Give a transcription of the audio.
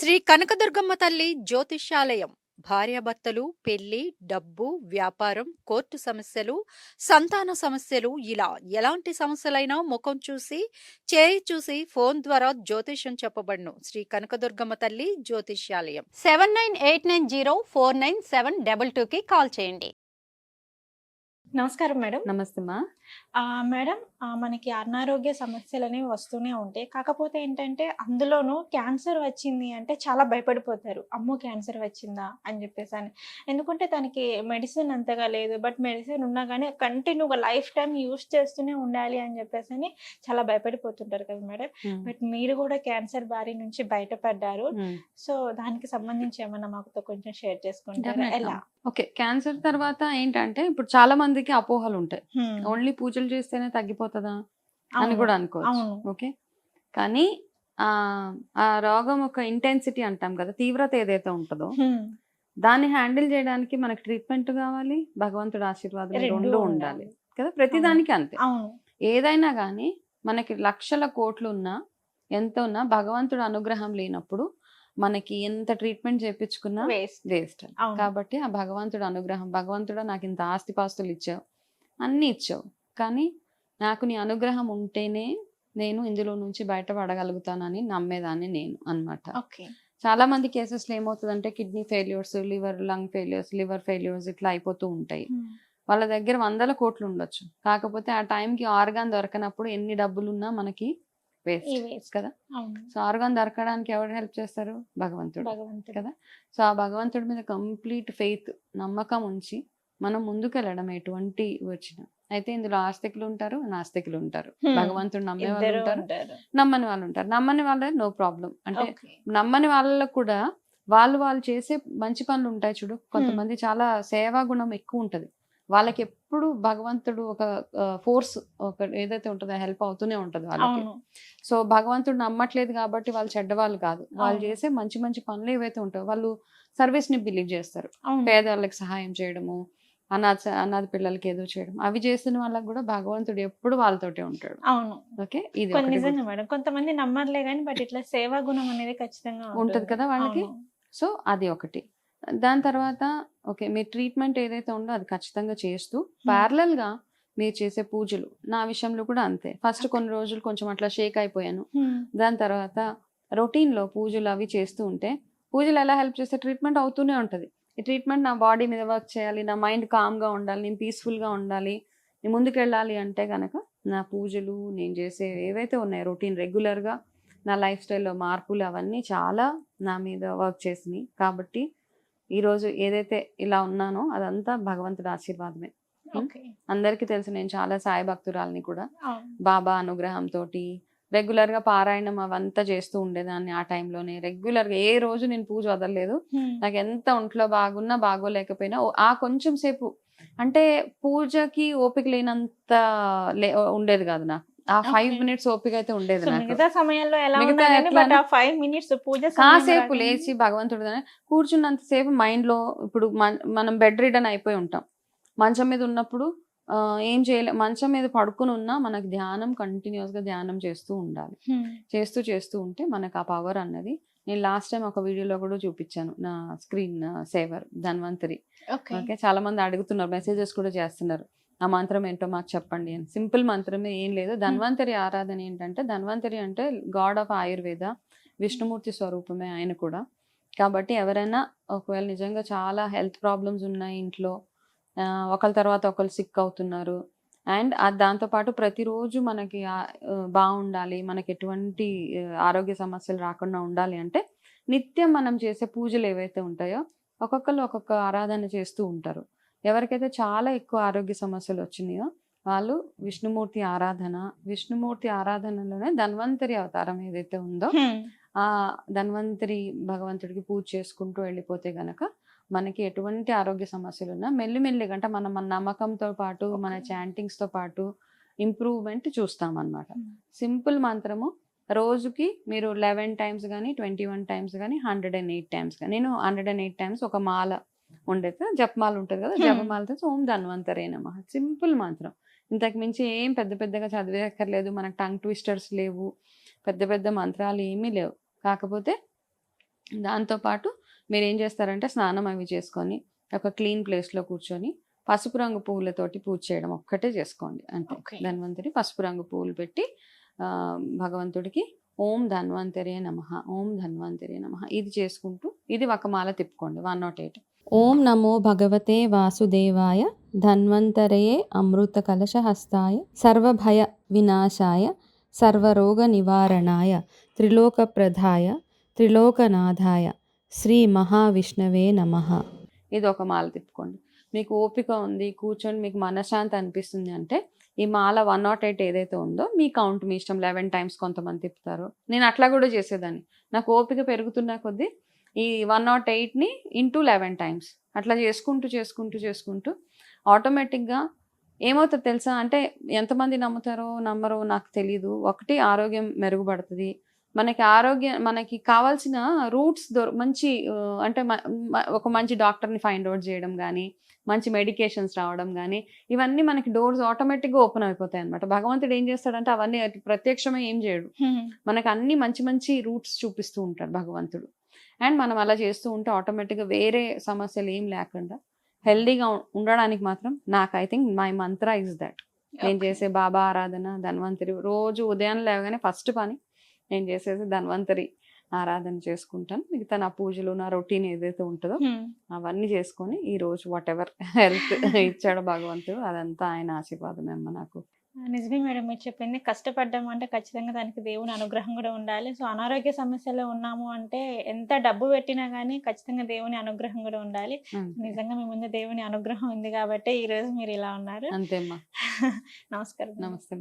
శ్రీ కనకదుర్గమ్మ తల్లి జ్యోతిష్యాలయం. భార్యాభర్తలు పెళ్ళి డబ్బు వ్యాపారం కోర్టు సమస్యలు సంతాన సమస్యలు ఇలా ఎలాంటి సమస్యలైనా ముఖం చూసి చేయి చూసి ఫోన్ ద్వారా జ్యోతిష్యం చెప్పబడును. శ్రీ కనకదుర్గమ్మ తల్లి జ్యోతిష్యాలయం. Seven nine eight nine zero four nine seven double టూకి కాల్ చేయండి. నమస్కారం మేడం. నమస్తే మా. ఆ, మేడం మనకి అనారోగ్య సమస్యలు అనేవి వస్తూనే ఉంటాయి. కాకపోతే ఏంటంటే అందులోనూ క్యాన్సర్ వచ్చింది అంటే చాలా భయపడిపోతారు. అమ్మో క్యాన్సర్ వచ్చిందా? అని చెప్పేసి అని. ఎందుకంటే తనకి మెడిసిన్ అంతగా లేదు. బట్ మెడిసిన్ ఉన్నా కానీ కంటిన్యూగా లైఫ్ టైం యూస్ చేస్తూనే ఉండాలి అని చెప్పేసి అని చాలా భయపడిపోతుంటారు కదా మేడం. బట్ మీరు కూడా క్యాన్సర్ బారి నుంచి బయటపడ్డారు. సో దానికి సంబంధించి ఏమన్నా మాకు కొంచెం షేర్ చేసుకుంటారా? ఎలా? ఓకే. క్యాన్సర్ తర్వాత ఏంటంటే ఇప్పుడు చాలా మందికి అపోహలు ఉంటాయి. ఓన్లీ పూజలు చేస్తేనే తగ్గిపోతుందా? అని. కూడా అనుకోవచ్చు. ఓకే. కానీ ఆ ఆ రోగం ఒక ఇంటెన్సిటీ అంటాం కదా తీవ్రత ఏదైతే ఉంటుందో. దాన్ని హ్యాండిల్ చేయడానికి మనకి ట్రీట్మెంట్ కావాలి భగవంతుడి ఆశీర్వాదం రెండు ఉండాలి. కదా ప్రతి దానికి అంతే ఏదైనా కానీ మనకి లక్షల కోట్లు ఉన్నా ఎంత ఉన్నా భగవంతుడు అనుగ్రహం లేనప్పుడు మనకి ఎంత ట్రీట్మెంట్ చేయించుకున్నా వేస్ట్. కాబట్టి ఆ భగవంతుడు అనుగ్రహం భగవంతుడు నాకు ఇంత ఆస్తిపాస్తులు ఇచ్చావు. అన్నీ ఇచ్చావు. కానీ నాకు నీ అనుగ్రహం ఉంటేనే నేను ఇందులో నుంచి బయటపడగలుగుతానని నమ్మేదాన్ని నేను అన్నమాట. ఓకే. చాలా మంది కేసెస్లో ఏమవుతుందంటే kidney failures liver lung failures liver failures ఇట్లా అయిపోతూ ఉంటాయి. వాళ్ళ దగ్గర వందల కోట్లు ఉండొచ్చు. కాకపోతే ఆ టైంకి ఆర్గాన్ దొరకనప్పుడు ఎన్ని డబ్బులు ఉన్నా మనకి వేస్ట్ కదా? సో ఆర్గాన్ దొరకడానికి ఎవరు హెల్ప్ చేస్తారు? భగవంతుడు. కదా? సో ఆ భగవంతుడి మీద కంప్లీట్ ఫెయిత్ నమ్మకం ఉంచి మనం ముందుకు వెళ్ళడం ఎటువంటి వచ్చిన. అయితే ఇందులో ఆస్తికులు ఉంటారు నాస్తికులు ఉంటారు. భగవంతుడు నమ్మే వాళ్ళు ఉంటారు నమ్మని వాళ్ళు ఉంటారు. నమ్మని వాళ్ళే నో ప్రాబ్లం. అంటే నమ్మని వాళ్ళకు కూడా వాళ్ళు వాళ్ళు చేసే మంచి పనులు ఉంటాయి చూడు. కొంతమంది చాలా సేవా గుణం ఎక్కువ ఉంటది. వాళ్ళకి ఎప్పుడు భగవంతుడు ఒక ఫోర్స్ ఒక ఏదైతే ఉంటుందో హెల్ప్ అవుతూనే ఉంటది వాళ్ళకి. సో భగవంతుడు నమ్మట్లేదు కాబట్టి వాళ్ళు చెడ్డవాళ్ళు కాదు. వాళ్ళు. చేసే మంచి మంచి పనులు ఏవైతే ఉంటాయో వాళ్ళు సర్వీస్ని బిలీవ్ చేస్తారు. పేదవాళ్ళకి సహాయం చేయడము అనాథ అనాథ పిల్లలకి ఏదో చేయడం అవి చేసిన వాళ్ళకి కూడా భగవంతుడు ఎప్పుడు వాళ్ళతోటే ఉంటాడు. అవును. ఓకే? ఇది నిజంగా మేడం. కొంతమంది నమ్మర్లే కానీ బట్ ఇట్లా సేవా గుణం అనేది ఖచ్చితంగా ఉంటది కదా వాళ్ళకి? సో అది ఒకటి. దాని తర్వాత ఓకే మీ ట్రీట్మెంట్ ఏదైతే ఉందో అది ఖచ్చితంగా చేస్తూ గా మీరు చేసే పూజలు నా విషయంలో కూడా అంతే. ఫస్ట్. కొన్ని రోజులు కొంచెం అట్లా షేక్ అయిపోయాను. దాని తర్వాత routine లో పూజలు అవి చేస్తూ ఉంటే పూజలు ఎలా హెల్ప్ చేస్తే ట్రీట్మెంట్ అవుతూనే ఉంటుంది. ఈ ట్రీట్మెంట్ నా బాడీ మీద వర్క్ చేయాలి నా మైండ్గా ఉండాలి నేను peaceful గా ఉండాలి నేను ముందుకు వెళ్ళాలి అంటే కనుక నా పూజలు నేను చేసే ఏవైతే ఉన్నాయో రొటీన్ రెగ్యులర్గా నా లైఫ్ స్టైల్లో మార్పులు అవన్నీ చాలా నా మీద వర్క్ చేసినాయి. కాబట్టి ఈరోజు ఏదైతే ఇలా ఉన్నానో అదంతా భగవంతుడి ఆశీర్వాదమే. అందరికీ తెలుసు నేను చాలా సాయి భక్తురాల్ని కూడా. బాబా అనుగ్రహంతో రెగ్యులర్గా పారాయణం అవంతా చేస్తూ ఉండేదాన్ని ఆ టైంలోనే. రెగ్యులర్గా ఏ రోజు నేను పూజ వదలలేదు. నాకు ఎంత ఒంట్లో బాగున్నా బాగోలేకపోయినా ఆ కొంచెం సేపు అంటే పూజకి ఓపిక లేనంత లే- ఉండేది కాదు నాకు. ఆ ఫైవ్. మినిట్స్ ఓపిక అయితే ఉండేది మిగతా సమయంలో ఎలా మిగతా ఉన్నా కానీ ఎట్లా బట్ ఆ ఫైవ్ మినిట్స్ పూజ సమయం కాసేపు లేచి భగవంతుడు కూర్చున్నంత సేపు మైండ్లో ఇప్పుడు మన- బెడ్ రిడన్ అయిపోయి ఉంటాం. మంచం మీద ఉన్నప్పుడు ఏం చేయలే మంచం మీద పడుకుని ఉన్నా మనకు ధ్యానం కంటిన్యూస్గా ధ్యానం చేస్తూ ఉండాలి. చేస్తూ చేస్తూ ఉంటే మనకు ఆ పవర్ అన్నది నేను లాస్ట్ టైం ఒక వీడియోలో కూడా చూపించాను నా స్క్రీన్ సేవర్ ధన్వంతరి. ఓకే. చాలా మంది అడుగుతున్నారు మెసేజెస్ కూడా చేస్తున్నారు. ఆ మంత్రం ఏంటో మాకు చెప్పండి అని. సింపుల్ మంత్రమే ఏం లేదు. ధన్వంతరి ఆరాధన ఏంటంటే ధన్వంతరి అంటే గాడ్ ఆఫ్ ఆయుర్వేద విష్ణుమూర్తి స్వరూపమే ఆయన కూడా. కాబట్టి ఎవరైనా ఒకవేళ నిజంగా చాలా హెల్త్ ప్రాబ్లమ్స్ ఉన్నాయి ఇంట్లో ఒకరి తర్వాత ఒకరు సిక్ అవుతున్నారు అండ్ దాంతోపాటు ప్రతిరోజు మనకి బాగుండాలి మనకి ఎటువంటి ఆరోగ్య సమస్యలు రాకుండా ఉండాలి అంటే నిత్యం మనం చేసే పూజలు ఏవైతే ఉంటాయో ఒక్కొక్కరు ఒక్కొక్క ఆరాధన చేస్తూ ఉంటారు. ఎవరికైతే చాలా ఎక్కువ ఆరోగ్య సమస్యలు వచ్చినాయో వాళ్ళు విష్ణుమూర్తి ఆరాధన విష్ణుమూర్తి ఆరాధనలోనే ధన్వంతరి అవతారం ఏదైతే ఉందో. ఆ ధన్వంతరి భగవంతుడికి పూజ చేసుకుంటూ వెళ్ళిపోతే గనక మనకి ఎటువంటి ఆరోగ్య సమస్యలు ఉన్నా మెల్లిమెల్లిగా అంటే మనం మన నమ్మకంతో పాటు మన Okay. చాంటింగ్స్తో పాటు ఇంప్రూవ్మెంట్ చూస్తాం అన్నమాట Hmm. సింపుల్ మంత్రము రోజుకి మీరు లెవెన్ టైమ్స్ కానీ ట్వంటీ వన్ టైమ్స్ కానీ హండ్రెడ్ అండ్ ఎయిట్ టైమ్స్ కానీ నేను హండ్రెడ్ అండ్ ఎయిట్ టైమ్స్ ఒక మాల ఉండేది జపమాల ఉంటుంది కదా. జపమాలతో ఓం ధన్వంతరే నమ. సింపుల్ మంత్రం. ఇంతకు మించి ఏం పెద్ద పెద్దగా చదివేక్కర్లేదు మనకు టంగ్ ట్విస్టర్స్ లేవు పెద్ద పెద్ద మంత్రాలు ఏమీ లేవు. కాకపోతే దాంతోపాటు మీరు ఏం చేస్తారంటే స్నానం అవి చేసుకొని ఒక క్లీన్ ప్లేస్లో కూర్చొని పసుపు రంగు పువ్వులతోటి పూజ చేయడం ఒక్కటే చేసుకోండి. అంటే. ధన్వంతరి పసుపు రంగు పువ్వులు పెట్టి భగవంతుడికి ఓం ధన్వంతరే నమ ఓం ధన్వంతరే నమ. ఇది చేసుకుంటూ ఇది ఒక మాల తిప్పుకోండి వన్ నాట్ ఎయిట్. ఓం నమో భగవతే వాసుదేవాయ ధన్వంతరయే అమృత కలశహస్తాయ సర్వభయ వినాశాయ సర్వరోగ నివారణాయ త్రిలోకప్రదాయ త్రిలోకనాథాయ శ్రీ మహావిష్ణవే నమః. ఇది ఒక మాల తిప్పుకోండి. మీకు ఓపిక ఉంది కూర్చొని మీకు మనశ్శాంతి అనిపిస్తుంది అంటే ఈ మాల వన్ నాట్ ఎయిట్ ఏదైతే ఉందో మీ కౌంట్ మీ ఇష్టం. లెవెన్ టైమ్స్ కొంతమంది తిప్పుతారు. నేను అట్లా కూడా చేసేదాన్ని. నాకు ఓపిక పెరుగుతున్న కొద్దీ ఈ వన్ నాట్ ఎయిట్ని ఇంటూ లెవెన్ టైమ్స్ అట్లా చేసుకుంటూ చేసుకుంటూ చేసుకుంటూ ఆటోమేటిక్గా ఏమవుతుంది తెలుసా? అంటే ఎంతమంది నమ్ముతారో నమ్మరో నాకు తెలియదు ఒకటి ఆరోగ్యం మెరుగుపడుతుంది. మనకి ఆరోగ్యం మనకి కావాల్సిన రూట్స్ దొర మంచి అంటే ఒక మంచి డాక్టర్ని ఫైండ్ అవుట్ చేయడం కానీ మంచి మెడికేషన్స్ రావడం కానీ ఇవన్నీ మనకి డోర్స్ ఆటోమేటిక్గా ఓపెన్ అయిపోతాయి అనమాట భగవంతుడు ఏం చేస్తాడంటే అవన్నీ ప్రత్యక్షమే ఏం చేయడు. మనకు అన్ని మంచి మంచి రూట్స్ చూపిస్తూ ఉంటాడు భగవంతుడు. అండ్ మనం అలా చేస్తూ ఉంటే ఆటోమేటిక్గా వేరే సమస్యలు ఏం లేకుండా హెల్దీగా ఉండడానికి మాత్రం నాకు I think my mantra is that. నేను చేసే బాబా ఆరాధన ధన్వంతరి రోజు ఉదయం లేవగానే ఫస్ట్ పని నేను చేసేది ధన్వంతరి ఆరాధన చేసుకుంటాను. మిగతా నా పూజలు నా రొటీన్ ఏదైతే ఉంటుందో అవన్నీ చేసుకొని ఈ రోజు వాట్ ఎవర్ హెల్త్ ఇచ్చాడు భగవంతుడు అదంతా ఆయన ఆశీర్వాదమే అమ్మ నాకు. నిజమే మేడం మీరు చెప్పింది. కష్టపడ్డాము అంటే ఖచ్చితంగా దానికి దేవుని అనుగ్రహం కూడా ఉండాలి. సో అనారోగ్య సమస్యలో ఉన్నాము అంటే ఎంత డబ్బు పెట్టినా కానీ ఖచ్చితంగా దేవుని అనుగ్రహం కూడా ఉండాలి. నిజంగా మీ ముందు దేవుని అనుగ్రహం ఉంది కాబట్టి ఈ రోజు మీరు ఇలా ఉన్నారు. అంతే అమ్మా నమస్కారం నమస్తే